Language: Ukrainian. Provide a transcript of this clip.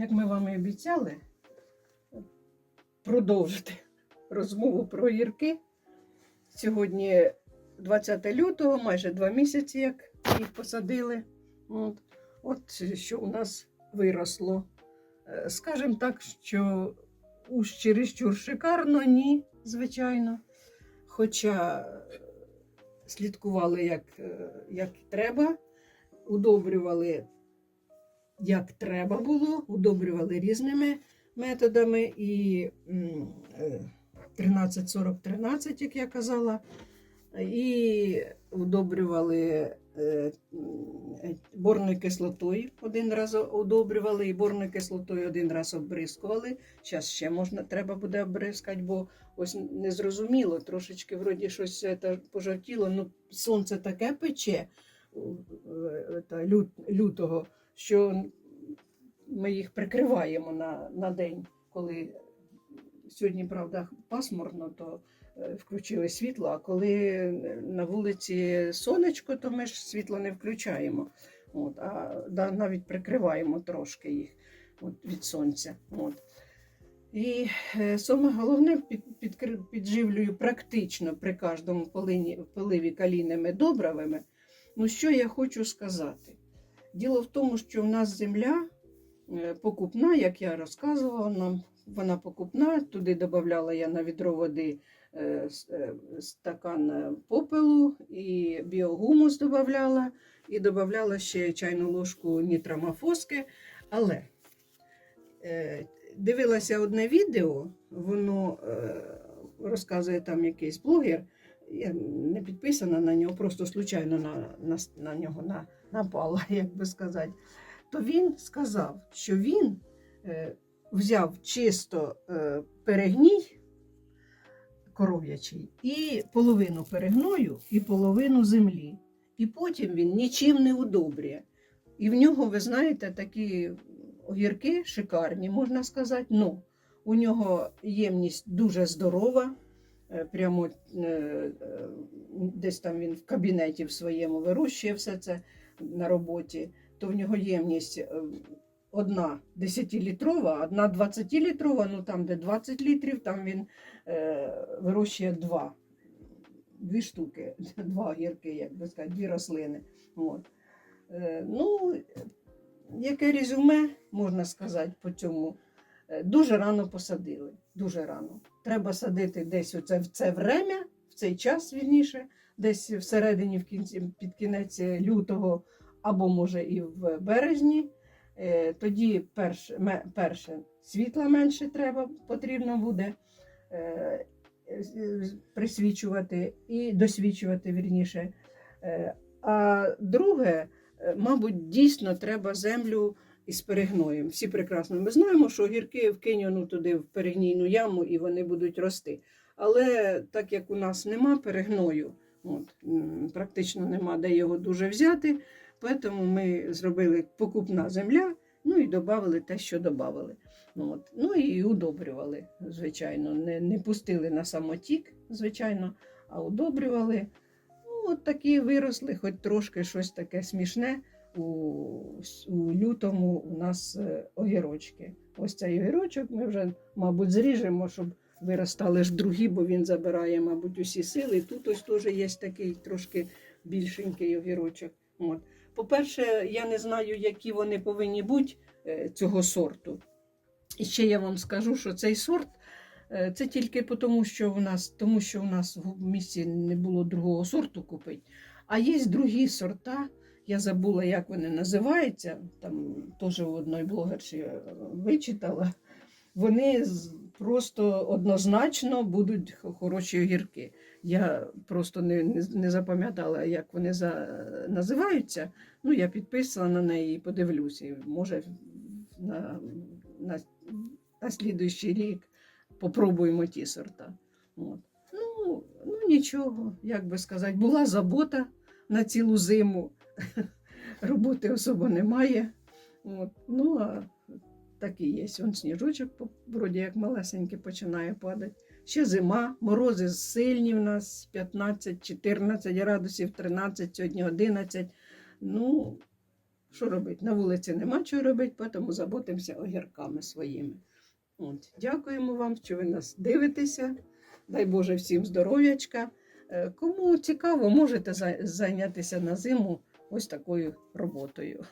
як ми вам і обіцяли, продовжити розмову про огірки. Сьогодні 20 лютого, майже два місяці, як їх посадили. От, от що у нас виросло. Е, Скажем так, що уж чересчур шикарно, ні, звичайно. Хоча слідкували як, е, як треба, удобрювали як треба було, удобрювали різними методами. І е, 13-40-13, як я казала, і удобрювали е, борною кислотою один раз удобрювали, і борною кислотою один раз обрискували. Зараз ще можна, треба буде обрискати, бо ось незрозуміло, трошечки вроді щось це пожовтіло. Ну, сонце таке пече е, лют- лютого, що ми їх прикриваємо на, на день, коли сьогодні, правда, пасмурно, то е, включили світло, а коли на вулиці сонечко, то ми ж світло не включаємо. От, а да, навіть прикриваємо трошки їх от, від сонця. От. І е, саме головне під, підживлюю практично при кожному полині, поливі калійними добривами. Ну, що я хочу сказати? Діло в тому, що в нас земля е, покупна, як я розказувала нам, вона покупна. Туди додавала я на відро води е, е, стакан попелу і біогумус додавала, і додавала ще чайну ложку нітрамофоски. Але дивилася одне відео, воно розказує там якийсь блогер. Я не підписана на нього, просто случайно на, на, на нього на, напала, як би сказати. То він сказав, що він е, взяв чисто е, перегній коров'ячий і половину перегною, і половину землі. І потім він нічим не удобрює. І в нього, ви знаєте, такі огірки шикарні, можна сказати. Ну, у нього ємність дуже здорова. е, Прямо десь там він в кабінеті в своєму вирощує все це на роботі, то в нього ємність е, одна 10-літрова, одна 20-літрова, ну там, де 20 літрів, там він е, вирощує два. Дві штуки, два огірки, як би сказати, дві рослини. От. Е, ну, яке резюме, можна сказати, по цьому. Е, Дуже рано посадили. Дуже рано. Треба садити десь оце, в це время, в цей час вірніше, десь всередині, в кінці, під кінець лютого, або може і в березні. Е, Тоді перше, перше світла менше треба, потрібно буде е, присвічувати і досвічувати вірніше. Е, А друге, мабуть, дійсно треба землю із перегноєм. Всі прекрасно ми знаємо, що огірки вкинено туди в перегнійну яму і вони будуть рости. Але так як у нас нема перегною, от, практично нема де його дуже взяти, тому ми зробили покупна земля, ну і додали те, що додали. От. Ну і удобрювали, звичайно. Не, не пустили на самотік, звичайно, а удобрювали. Ну, от такі виросли, хоч трошки щось таке смішне. У, у лютому у нас е, огірочки. Ось цей огірочок ми вже, мабуть, зріжемо, щоб виростали ж другі, бо він забирає, мабуть, усі сили. Тут ось теж є такий трошки більшенький огірочок. От. По-перше, я не знаю, які вони повинні бути е, цього сорту. І ще я вам скажу, що цей сорт е, це тільки тому, що в нас, тому що в нас в місті не було другого сорту купити. А є другі сорта. Я забула, як вони називаються. Там теж у одної блогерші е, вичитала. Вони просто однозначно будуть хороші огірки. Я просто не, не, запам'ятала, як вони за, називаються. Ну, я підписала на неї і подивлюся. І, Може, на, на, на слідуючий рік попробуємо ті сорта. От. Ну, ну, нічого, як би сказати, була забота на цілу зиму. Роботи особо немає. От. Ну, а так і є. Он сніжочок, вроді як малесенький, починає падати. Ще зима, морози сильні в нас 15-14 градусів, 13, сьогодні 11. Ну, що робити? На вулиці нема чого робити, тому заботимося огірками своїми. От. Дякуємо вам, що ви нас дивитеся. Дай Боже всім здоров'ячка. Е, Кому цікаво, можете зайнятися на зиму ось такою роботою.